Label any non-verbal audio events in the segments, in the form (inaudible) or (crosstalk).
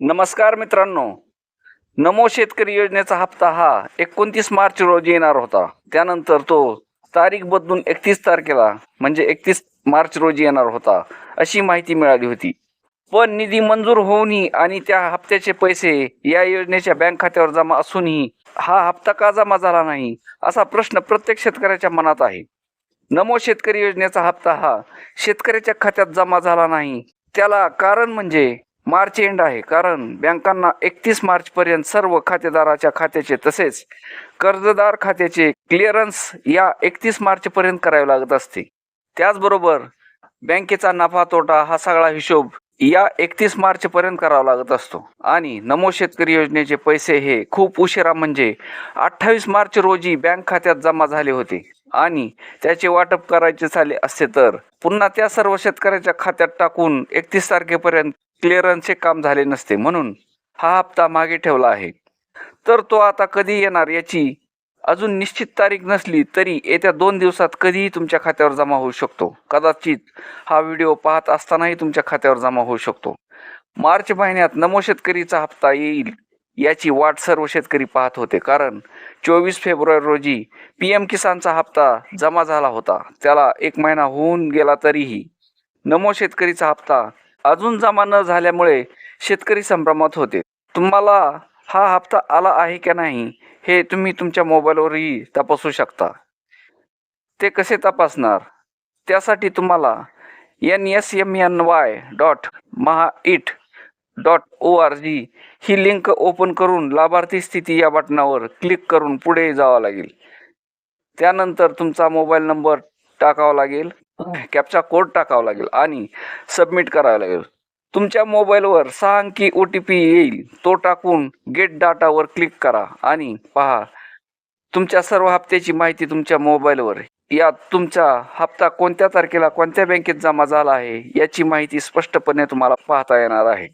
नमस्कार मित्रांनो. नमो शेतकरी योजनेचा हप्ता हा एकोणतीस मार्च रोजी येणार होता. त्यानंतर तो तारीख बदलून एकतीस तारखेला म्हणजे एकतीस मार्च रोजी येणार होता अशी माहिती मिळाली होती. पण निधी मंजूर होऊनही आणि त्या हप्त्याचे पैसे या योजनेच्या बँक खात्यावर जमा असूनही हा हप्ता का जमा झाला नाही असा प्रश्न प्रत्येक शेतकऱ्याच्या मनात आहे. नमो शेतकरी योजनेचा हप्ता हा शेतकऱ्याच्या खात्यात जमा झाला नाही. त्याला कारण म्हणजे मार्च एंड आहे. कारण बँकांना एकतीस मार्चपर्यंत सर्व खातेदाराच्या खात्याचे तसेच कर्जदार खात्याचे क्लिअरन्स या एकतीस मार्चपर्यंत करावे लागत असते. त्याचबरोबर बँकेचा नफा तोटा हा सगळा हिशोब या एकतीस मार्च पर्यंत करावा लागत असतो. आणि नमो शेतकरी योजनेचे पैसे हे खूप उशिरा म्हणजे अठ्ठावीस मार्च रोजी बँक खात्यात जमा झाले होते. आणि त्याचे वाटप करायचे झाले असते तर पुन्हा त्या सर्व शेतकऱ्याच्या खात्यात टाकून एकतीस तारखेपर्यंत क्लिअरन्सचे काम झाले नसते म्हणून हा हप्ता मागे ठेवला आहे. तर तो आता कधी येणार याची अजून निश्चित तारीख नसली तरी येत्या दोन दिवसात कधीही तुमच्या खात्यावर जमा होऊ शकतो. कदाचित हा व्हिडिओ पाहत असतानाही तुमच्या खात्यावर जमा होऊ शकतो. मार्च महिन्यात नमो शेतकरीचा हप्ता येईल याची वाट सर्व शेतकरी पाहत होते कारण चोवीस फेब्रुवारी रोजी पी एम किसानचा हप्ता जमा झाला होता. त्याला एक महिना होऊन गेला तरीही नमो शेतकरीचा हप्ता अजून जमा न झाल्यामुळे शेतकरी संभ्रमात होते. तुम्हाला हा हप्ता आला आहे का नाही हे तुम्ही तुमच्या मोबाईलवरही तपासू शकता. ते कसे तपासणार? त्यासाठी तुम्हाला N S M N Y dot Maha it dot O R G he link open करून लाभार्थी स्थिती या बटनावर क्लिक करून पुढे जावं लागेल. त्यानंतर तुमचा मोबाईल नंबर टाकावा लागेल. (laughs) कॅपचा कोड टाकावा लागेल आणि सबमिट करावा लागेल. तुमच्या मोबाईलवर सहा अंकी ओ टी पी येईल. तो टाकून गेट डाटावर क्लिक करा आणि पहा तुमच्या सर्व हप्त्याची माहिती तुमच्या मोबाईलवर. यात तुमचा हप्ता कोणत्या तारखेला कोणत्या बँकेत जमा झाला आहे याची माहिती स्पष्टपणे तुम्हाला पाहता येणार आहे.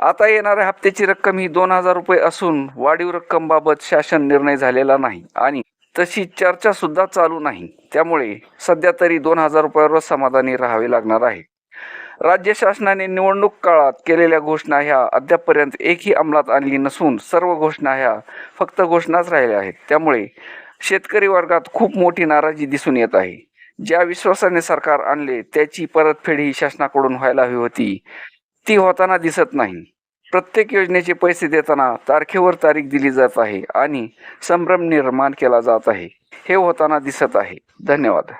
आता येणाऱ्या हप्त्याची रक्कम ही दोन हजार रुपये असून वाढीव रक्कमबाबत शासन निर्णय झालेला नाही आणि तशी चर्चा सुद्धा चालू नाही. त्यामुळे सध्या तरी दोन हजार रुपयावर समाधानी राहावे लागणार आहे. राज्य शासनाने निवडणूक काळात केलेल्या घोषणा ह्या अद्यापपर्यंत एकही अंमलात आणली नसून सर्व घोषणा ह्या फक्त घोषणाच राहिल्या आहेत. त्यामुळे शेतकरी वर्गात खूप मोठी नाराजी दिसून येत आहे. ज्या विश्वासाने सरकार आणले त्याची परतफेड ही शासनाकडून व्हायला हवी होती. ती होताना दिसत नाही. प्रत्येक योजनेचे पैसे देताना तारखेवर तारीख दिली जात आहे आणि संभ्रम निर्माण केला जात आहे. हे होताना दिसत आहे. धन्यवाद.